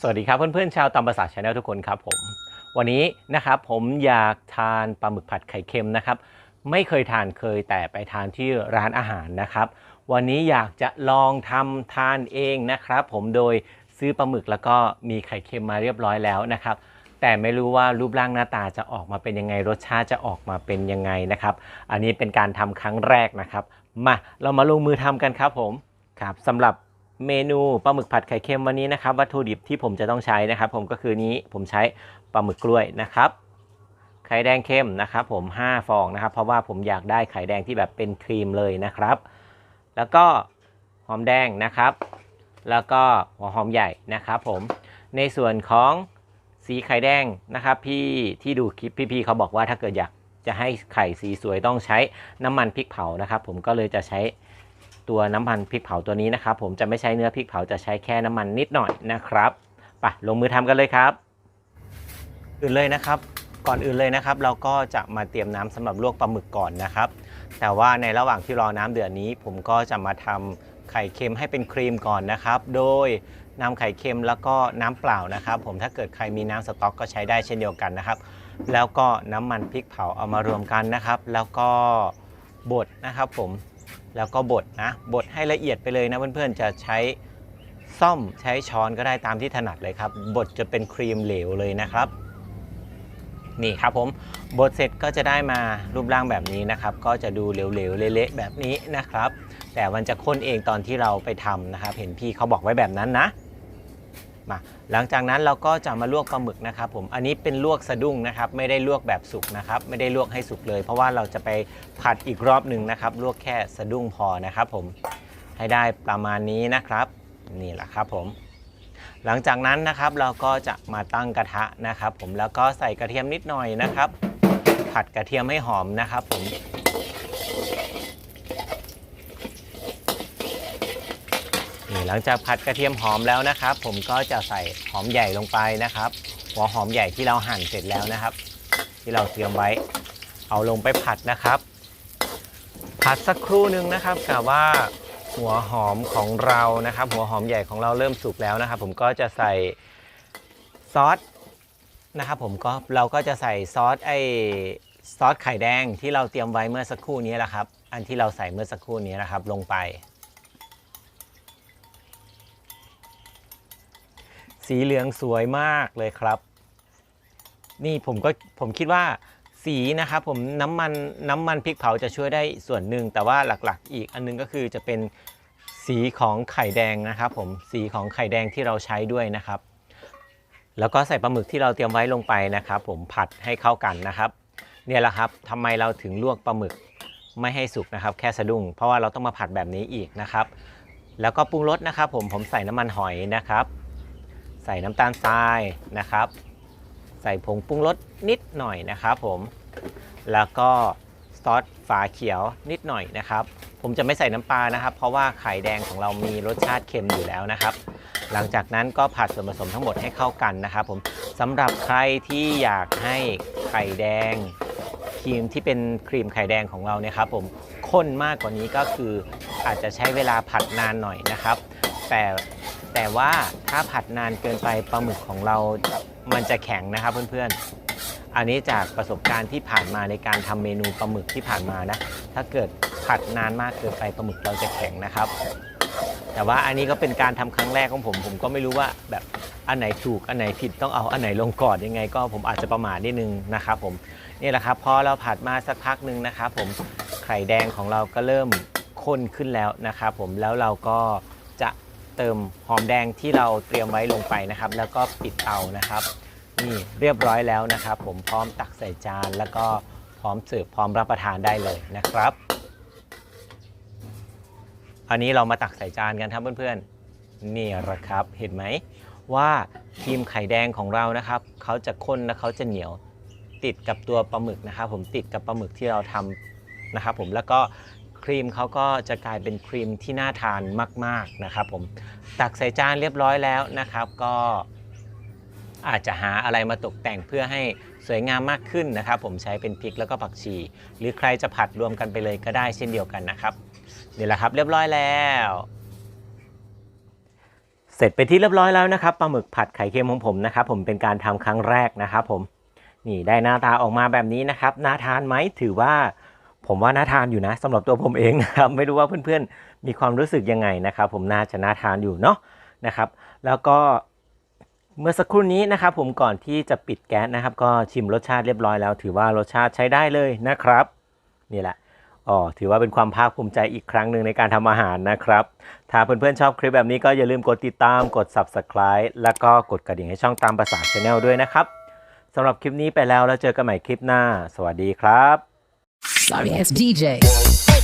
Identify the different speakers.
Speaker 1: สวัสดีครับเพื่อนๆชาวตำภาษาชาแนลทุกคนครับผม วันนี้นะครับผมอยากทานปลาหมึกผัดไข่เค็มนะครับ ไม่เคยทานเคยแต่ไปทานที่ร้านอาหารนะครับ วันนี้อยากจะลองทำทานเองนะครับ ผมโดยซื้อปลาหมึกแล้วก็มีไข่เค็มมาเรียบร้อยแล้วนะครับ แต่ไม่รู้ว่ารูปร่างหน้าตาจะออกมาเป็นยังไงรสชาติจะออกมาเป็นยังไงนะครับ อันนี้เป็นการทำครั้งแรกนะครับ มาเรามาลงมือทำกันครับผมครับสำหรับ เมนูปลาหมึกผัดไข่เค็มวันนี้นะครับ วัตถุดิบที่ผมจะต้องใช้นะครับ ผมก็คือนี้ผมใช้ปลาหมึกกล้วยนะครับ ไข่แดงเข้มนะครับ ผม 5 ฟองนะครับ เพราะว่าผมอยากได้ไข่แดงที่แบบเป็นครีมเลยนะครับ แล้วก็หอมแดงนะครับ แล้วก็หัวหอมใหญ่นะครับ ผมในส่วนของสีไข่แดงนะครับพี่ที่ดูคลิปพี่ๆเขาบอกว่าถ้าเกิดอยากจะให้ไข่สีสวยต้องใช้น้ำมันพริกเผานะครับ ผมก็เลยจะใช้ ตัวน้ำมันพริกเผาตัวนี้นะครับ ผมจะไม่ใช้เนื้อพริกเผาจะใช้แค่น้ำมันนิดหน่อยนะครับไปลงมือทำกันเลยครับอื่นเลยนะครับก่อนอื่นเลยนะครับ เราก็จะมาเตรียมน้ำสำหรับลวกปลาหมึกก่อนนะครับ แต่ว่าในระหว่างที่รอน้ำเดือดนี้ ผมก็จะมาทำไข่เค็มให้เป็นครีมก่อนนะครับ โดยนำไข่เค็มแล้วก็น้ำเปล่านะครับ ผมถ้าเกิดใครมีน้ำสต๊อกก็ใช้ได้เช่นเดียวกันนะครับ แล้วก็น้ำมันพริกเผาเอามารวมกันนะครับ แล้วก็บดนะครับผม แล้วก็บดนะบดให้ละเอียดไปเลยนะเพื่อนๆจะใช้ซ่อมใช้ช้อนก็ได้ตามที่ถนัดเลยครับบดจะเป็นครีมเหลวเลยนะครับ นี่ครับผมบดเสร็จก็จะได้มารูปร่างแบบนี้นะครับ ก็จะดูเหลวๆเละๆแบบนี้นะครับ แต่มันจะข้นเองตอนที่เราไปทำนะครับ เห็นพี่เขาบอกไว้แบบนั้นนะ มาหลังจากนั้นเราก็จะมาลวกปลาหมึกนะครับผมอันนี้เป็นลวกสะดุ้งนะครับ ไม่ได้ลวกแบบสุกนะครับ ไม่ได้ลวกให้สุกเลย เพราะว่าเราจะไปผัดอีกรอบหนึ่งนะครับ ลวกแค่สะดุ้งพอนะครับผมให้ได้ประมาณนี้นะครับ นี่แหละครับผม หลังจากนั้นนะครับเราก็จะมาตั้งกระทะนะครับ ผมแล้วก็ใส่กระเทียมนิดหน่อยนะครับ ผัดกระเทียมให้หอมนะครับ ผม หลังจากผัดกระเทียมหอมแล้วนะครับ ผมก็จะใส่หอมใหญ่ลงไปนะครับ หัวหอมใหญ่ที่เราหั่นเสร็จแล้วนะครับ ที่เราเตรียมไว้ เอาลงไปผัดนะครับ ผัดสักครู่หนึ่งนะครับกะว่าหัวหอมของเรานะครับ หัวหอมใหญ่ของเราเริ่มสุกแล้วนะครับ ผมก็จะใส่ซอสนะครับผมก็เราก็จะใส่ซอสไอซอสไข่แดงที่เราเตรียมไว้เมื่อสักครู่นี้แหละครับ อันที่เราใส่เมื่อสักครู่นี้นะครับลงไป สีเหลืองสวยมากเลยครับ นี่ผมก็ผมคิดว่าสีนะครับผมน้ำมันน้ำมันพริกเผาจะช่วยได้ส่วนหนึ่ง แต่ว่าหลักๆ อีกอันนึงก็คือจะเป็นสีของไข่แดงนะครับ ผมสีของไข่แดงที่เราใช้ด้วยนะครับ แล้วก็ใส่ปลาหมึกที่เราเตรียมไว้ลงไปนะครับ ผมผัดให้เข้ากันนะครับ เนี่ยแหละครับทำไมเราถึงลวกปลาหมึกไม่ให้สุกนะครับ แค่สะดุ้งเพราะว่าเราต้องมาผัดแบบนี้อีกนะครับ แล้วก็ปรุงรสนะครับ ผมผมใส่น้ำมันหอยนะครับ ใส่น้ำตาลทรายนะครับ ใส่ผงปรุงรสนิดหน่อยนะครับผม แล้วก็ซอสฝาเขียวนิดหน่อยนะครับ ผมจะไม่ใส่น้ำปลานะครับ เพราะว่าไข่แดงของเรามีรสชาติเค็มอยู่แล้วนะครับ หลังจากนั้นก็ผัดส่วนผสมทั้งหมดให้เข้ากันนะครับ ผมสำหรับใครที่อยากให้ไข่แดงครีมที่เป็นครีมไข่แดงของเราเนี่ยครับผมข้นมากกว่านี้ก็คืออาจจะใช้เวลาผัดนานหน่อยนะครับ แต่ แต่ว่าถ้าผัดนานเกินไปปลาหมึกของเรา มันจะแข็งนะครับเพื่อนๆ อันนี้จากประสบการณ์ที่ผ่านมาในการทำเมนูปลาหมึกที่ผ่านมานะ ถ้าเกิดผัดนานมากเกินไปปลาหมึกเราจะแข็งนะครับ แต่ว่าอันนี้ก็เป็นการทำครั้งแรกของผม ผมก็ไม่รู้ว่าแบบอันไหนถูกอันไหนผิดต้องเอาอันไหนลงก่อนยังไง ก็ผมอาจจะประมาทนิดนึงนะครับผมนี่แหละครับพอเราผัดมาสักพักหนึ่งนะครับผมไข่แดงของเราก็เริ่มข้นขึ้นแล้วนะครับผมแล้วเราก็ เติมหอมแดงที่เราเตรียมไว้ลงไปนะครับ แล้วก็ปิดเตานะครับ นี่เรียบร้อยแล้วนะครับ ผมพร้อมตักใส่จาน แล้วก็พร้อมเสิร์ฟพร้อมรับประทานได้เลยนะครับอันนี้เรามาตักใส่จานกันครับเพื่อนๆนี่ละครับเห็นไหมว่าครีมไข่แดงของเรานะครับเขาจะข้นและเขาจะเหนียวติดกับตัวปลาหมึกนะครับ ผมติดกับปลาหมึกที่เราทำนะครับ ผมแล้วก็ ครีมเขาก็จะกลายเป็นครีมที่น่าทานมาก ๆนะครับผมตักใส่จานเรียบร้อยแล้วนะครับก็อาจจะหาอะไรมาตกแต่งเพื่อให้สวยงามมากขึ้นนะครับ ผมใช้เป็นพริกแล้วก็ผักชี หรือใครจะผัดรวมกันไปเลยก็ได้เช่นเดียวกันนะครับนี่แหละครับเรียบร้อยแล้ว เสร็จไปที่เรียบร้อยแล้วนะครับปลาหมึกผัดไข่เค็มของผมนะครับ ผมเป็นการทำครั้งแรกนะครับ ผมนี่ได้หน้าตาออกมาแบบนี้นะครับน่าทานไหมถือว่า ผมว่าน่าทานอยู่นะสำหรับตัวผมเองนะครับไม่รู้ว่าเพื่อนๆมีความรู้สึกยังไงนะครับ ผมน่าจะน่าทานอยู่เนาะนะครับ แล้วก็เมื่อสักครู่นี้นะครับ ผมก่อนที่จะปิดแก๊สนะครับ ก็ชิมรสชาติเรียบร้อยแล้ว ถือว่ารสชาติใช้ได้เลยนะครับนี่แหละอ๋อถือว่าเป็นความภาคภูมิใจอีกครั้งหนึ่งในการทำอาหารนะครับ ถ้าเพื่อนๆชอบคลิปแบบนี้ก็อย่าลืมกดติดตามกด subscribe แล้วก็กดกระดิ่งให้ช่องตามภาษาชาแนลด้วยนะครับสำหรับคลิปนี้ไปแล้วแล้วเจอกันใหม่คลิปหน้า สวัสดีครับ
Speaker 2: Sorry, it's DJ.